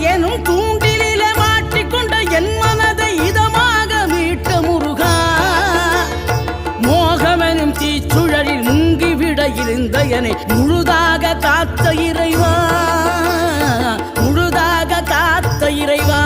எனும் தூண்டிலே மாட்டிக்கொண்ட என் மனதை இதமாக மீட்ட முருகா. மோகமெனும் தீச்சுழலில் முங்கிவிட இருந்த என முழுதாக காத்த இறைவா. முழுதாக காத்த இறைவா.